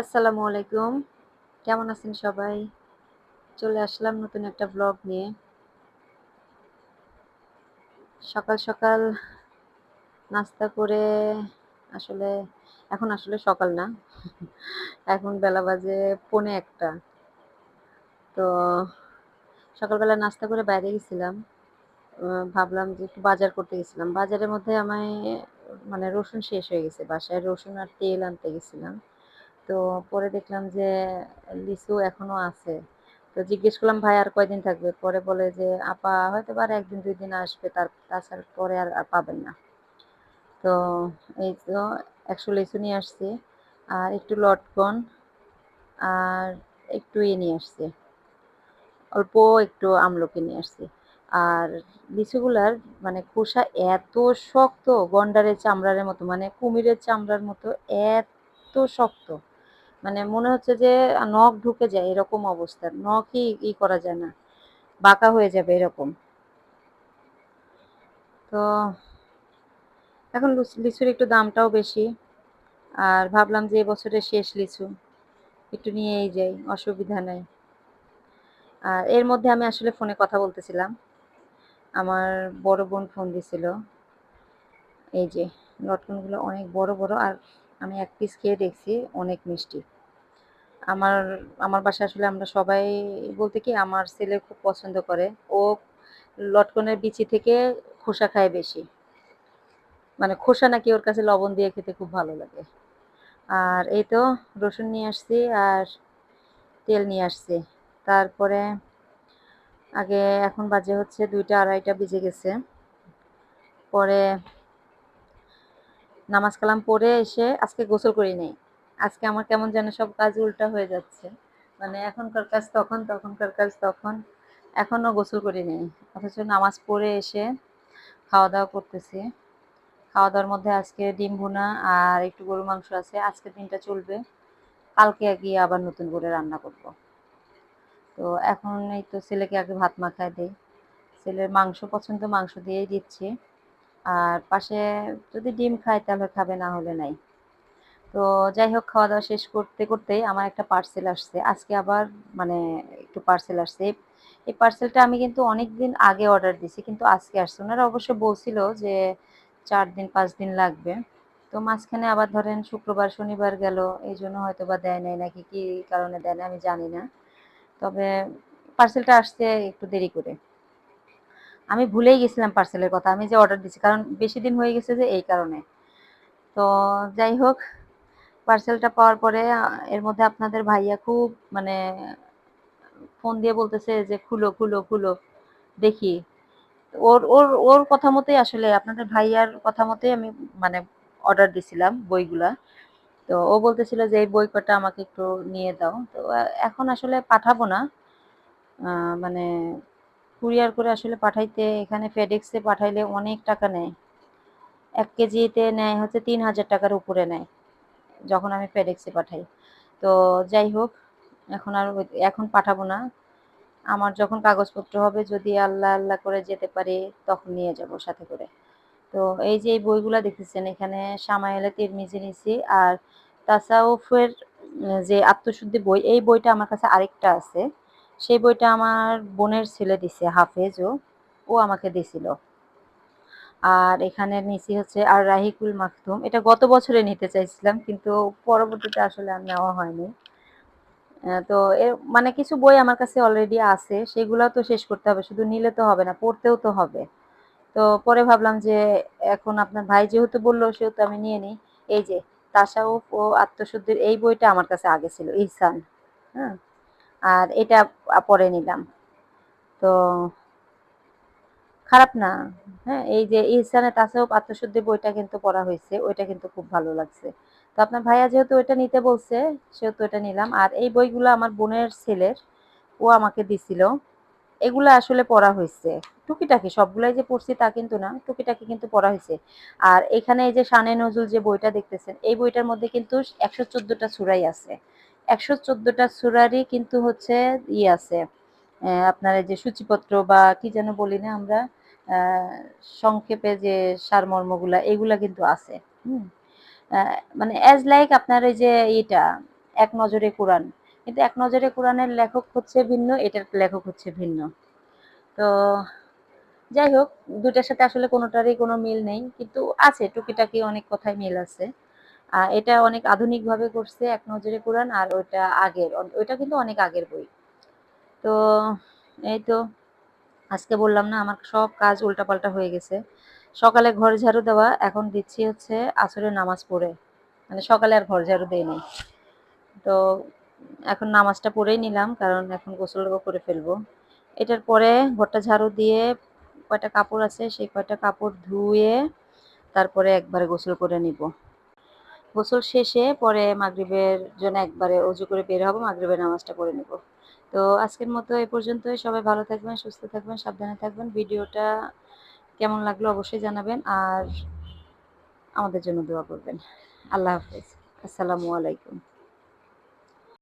আসসালামু আলাইকুম। কেমন আছেন সবাই? চলে আসলাম নতুন একটা ব্লগ নিয়ে। সকাল, সকাল নাস্তা করে আসলে এখন আসলে সকাল না। এখন বেলা বাজে পৌনে একটা তো সকালবেলা নাস্তা করে বাইরে গেছিলাম। ভাবলাম যে একটু বাজার করতে গেছিলাম। বাজারের মধ্যে আমায় মানে রসুন শেষ হয়ে গেছে। বাসায় রসুন আর তেল আনতে গেছিলাম। তো পরে দেখলাম যে লিচু এখনও আছে। তো জিজ্ঞেস করলাম, "ভাই আর কয়দিন থাকবে?" পরে বলে যে, "আপা হয়তো আর একদিন দুই দিন আসবে। তার তাছাড়া পরে আর পাবেন না।" তো এই তো ১০০ লিচু নিয়ে আসছি। আর একটু লটকন আর একটু ইয়ে নিয়ে আসছি। অল্প একটু আমলকি নিয়ে আসছি। আর লিচুগুলার মানে খোসা এত শক্ত গন্ডারের চামড়ার মতো মানে কুমিরের চামড়ার মতো এত শক্ত। মানে মনে হচ্ছে যে নখ ঢুকে যায় এরকম অবস্থা। নখই ই করা যায় না। বাঁকা হয়ে যাবে এরকম। তো এখন লুচ লিচুর একটু দামটাও বেশি। আর ভাবলাম যে এবছরের শেষ লিচু। একটু নিয়েই যাই, অসুবিধা নেই আর এর মধ্যে আমি আসলে ফোনে কথা বলতেছিলাম। আমার বড় বোন ফোন দিছিল। এই যে লটকনগুলো অনেক বড়, বড় আর আমি এক পিস খেয়ে দেখছি অনেক মিষ্টি। আমার আমার বাসায় আসলে আমরা সবাই, বলতে কি আমার ছেলে খুব পছন্দ করে। ও লটকনের বিচি থেকে খোসা খায় বেশি। মানে খোসা নাকি ওর কাছে লবণ দিয়ে খেতে খুব ভালো লাগে। আর এই তো রসুন নিয়ে আসছি আর তেল নিয়ে আসছি। তারপরে আগে এখন বাজে হচ্ছে ২টা ২.৩০ বেজে গেছে। পরে নামাজ কালাম পড়ে এসে আজকে গোসল করি নাই। আজকে আমার কেমন যেন সব কাজ উল্টা হয়ে যাচ্ছে। মানে এখনকার কাজ তখন, তখনকার কাজ তখন। এখনও গোসল করি নাই। অথচ নামাজ পড়ে এসে খাওয়া-দাওয়া করতেছি। খাওয়া-দাওয়ার মধ্যে আজকে ডিম ভুনা আর একটু গরুর মাংস আছে। আজকের দিনটা চলবে। কালকে গিয়ে আবার নতুন করে রান্না করব। তো এখন এই তো ছেলেকে আগে ভাত মাখায় দেই। ছেলের মাংস পছন্দ, মাংস দিয়েই দিচ্ছি। আর পাশে যদি ডিম খায় তাহলে খাবে, না হলে নাই। তো যাই হোক খাওয়া-দাওয়া শেষ করতে, করতেই আমার একটা পার্সেল আসছে। আজকে আবার মানে একটু পার্সেল আসছে। এই পার্সেলটা আমি কিন্তু অনেকদিন আগে অর্ডার দিছি। কিন্তু আজকে আসছে। ওনারা অবশ্য বলছিল যে চার দিন পাঁচ দিন লাগবে। তো মাঝখানে আবার ধরেন শুক্রবার, শনিবার গেল। এই জন্য হয়তো বা দেয় নাই নাকি কি কারণে দেয় না আমি জানি না। তবে পার্সেলটা আসছে একটু দেরি করে। আমি ভুলেই গেছিলাম পার্সেলের কথা। আমি যে অর্ডার দিছি। কারণ বেশি দিন হয়ে গেছে যে এই কারণে। তো যাই হোক পার্সেলটা পাওয়ার পরে এর মধ্যে আপনাদের ভাইয়া খুব মানে ফোন দিয়ে বলতেছে যে, "খুলো, খুলো, খুলো। দেখি।" ওর ওর ওর কথা মতোই আসলে আপনাদের ভাইয়ার কথা মতোই আমি মানে অর্ডার দিছিলাম বইগুলা। তো ও বলতেছিল যে, "এই বই কটা আমাকে একটু নিয়ে দাও।" তো এখন আসলে পাঠাবো না। মানে কুরিয়ার করে আসলে পাঠাইতে এখানে এ পাঠাইলে অনেক টাকা নেয়। এক কেজিতে নেয় হচ্ছে তিন হাজার টাকার উপরে নেয়। যখন আমি এ পাঠাই। তো যাই হোক এখন আর এখন পাঠাবো না। আমার যখন কাগজপত্র হবে যদি আল্লাহ, আল্লাহ করে যেতে পারি তখন নিয়ে যাব সাথে করে। তো এই যে এই বইগুলা দেখতেছেন এখানে সামায়েলে তিরমিজি নিছি আর তাসাউফের যে আত্মশুদ্ধি বই এই বইটা আমার কাছে আরেকটা আছে। সেই বইটা আমার বোনের ছেলে দিছে হাফেজ। ও আমাকে দিছিল। আর এখানে নিছি হচ্ছে আর রাহিকুল মাকতুম। এটা গত বছরে নিতে চাইছিলাম কিন্তু পরবর্তীতে আসলে আর নেওয়া হয়নি। তো এর মানে কিছু বই আমার কাছে অলরেডি আছে। সেগুলাও তো শেষ করতে হবে। শুধু নিলে তো হবে না, পড়তেও তো হবে। তো পরে ভাবলাম যে এখন আপনার ভাই যেহেতু বলল সেহেতু আমি নিয়ে নিই। এই যে তাসাউফ ও আত্মশুদ্ধির এই বইটা আমার কাছে আগে ছিল ইহসান। হ্যাঁ? আর এটা পরে নিলাম। তো খারাপ না। হ্যাঁ? এই যে ইহসানে তাসাউফ আত্মশুদ্ধি বইটা কিন্তু পড়া হয়েছে ওইটা কিন্তু খুব ভালো লাগছে। তো আপনার ভাইয়া যেহেতু ওইটা নিতে বলছে সেহেতু এটা নিলাম। আর এই বইগুলো আমার বোনের ছেলের। ও আমাকে দিছিল। এগুলা আসলে পড়া হয়েছে টুকিটাকি সবগুলাই যে পড়ছি তা কিন্তু না। টুকিটাকি কিন্তু পড়া হয়েছে আর এখানে এই যে শানে নজুল যে বইটা দেখতেছেন, এই বইটার মধ্যে কিন্তু ১১৪ টা সূরাই আছে। ১১৪ টা সূরারই কিন্তু হচ্ছে ই আছে। আপনার এই যে সূচিপত্র বা কি যেন বলি না আমরা? সংক্ষেপে যে সারমর্মগুলা, এগুলা কিন্তু আছে। হুম? মানে এজ লাইক আপনার এই যে ইটা এক নজরে কোরআন। কিন্তু এক নজরে কোরআনের লেখক হচ্ছে ভিন্ন, এটার লেখক হচ্ছে ভিন্ন। তো যাই হোক দুটার সাথে আসলে কোনোটারই কোনো মিল নেই। কিন্তু আছে, টুকিটাকি অনেক কথাই মিল আছে। এটা অনেক আধুনিকভাবে করছে এক নজরে কোরআন, আর ওইটা আগের, ওইটা কিন্তু অনেক আগের বই। তো এই তো আজকে বললাম না, আমার সব কাজ উল্টাপাল্টা হয়ে গেছে। সকালে ঘর ঝাড়ু দেওয়া, এখন দিচ্ছি হচ্ছে আসরের নামাজ পড়ে। মানে সকালে আর ঘর ঝাড়ু দেয়নি তো এখন নামাজটা পড়েই নিলাম, কারণ এখন গোসল করে ফেলব। এটার পরে ঘরটা ঝাড়ু দিয়ে কয়টা কাপড় আছে, সেই কয়টা কাপড় ধুয়ে তারপরে একবারে গোসল করে নিব। গোসল শেষে পরে মাগরিবের জন্য একবারে অজু করে বের হব, মাগরিবের নামাজটা পড়ে নিব। তো আজকের মতো এ পর্যন্তই। সবাই ভালো থাকবেন, সুস্থ থাকবেন, সাবধানে থাকবেন। ভিডিওটা কেমন লাগল অবশ্যই জানাবেন আর আমাদের জন্য দোয়া করবেন। আল্লাহ হাফেজ। আসসালামু আলাইকুম।